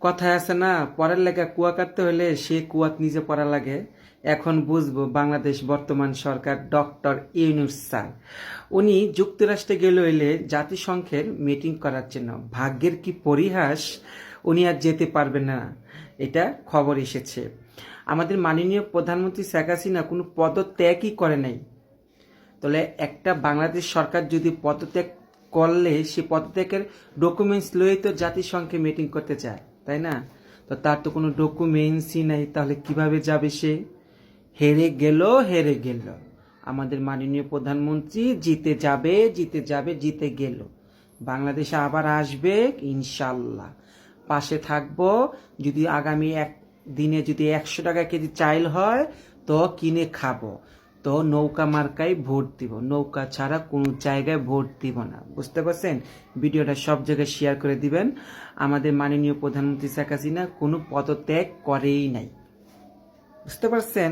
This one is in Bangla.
কথায় আছে না পড়ার লেখা কুয়া কাটতে হলে সে কুয়াত নিজে পড়া লাগে। এখন বুঝব বাংলাদেশ বর্তমান সরকার ডক্টর ইউনুস স্যার। উনি যুক্তরাষ্ট্রে গেল হইলে জাতিসংঘের মিটিং করার জন্য। ভাগ্যের কি পরিহাস, উনি আর যেতে পারবেন না। এটা খবর এসেছে। আমাদের মাননীয় প্রধানমন্ত্রী শেখ হাসিনা কোনো পদত্যাগই করে নাই। তাহলে একটা বাংলাদেশ সরকার যদি পদত্যাগ করলে সে পদত্যাগের ডকুমেন্টস লয়ে তো জাতিসংঘে মিটিং করতে চায়, তাই না? তো তার তো কোনো ডকুমেন্টসই নাই, তাহলে কীভাবে যাবে সে? হেরে গেল হেরে গেল। আমাদের মাননীয় প্রধানমন্ত্রী জিতে যাবে জিতে যাবে, জিতে গেল। বাংলাদেশে আবার আসবে ইনশাল্লাহ পাশে থাকব, যদি আগামী এক দিনে যদি একশো টাকা কেজি চাইল হয়, তো কিনে খাব। তো নৌকা মার্কায় ভোট দিব। নৌকা ছাড়া কোনো জায়গায় ভোট দিব না। বুঝতে পারছেন? ভিডিওটা সব জায়গায় শেয়ার করে দিবেন। আমাদের মাননীয় প্রধানমন্ত্রী শেখ হাসিনা কোনো পদত্যাগ করেই নাই। বুঝতে পারছেন?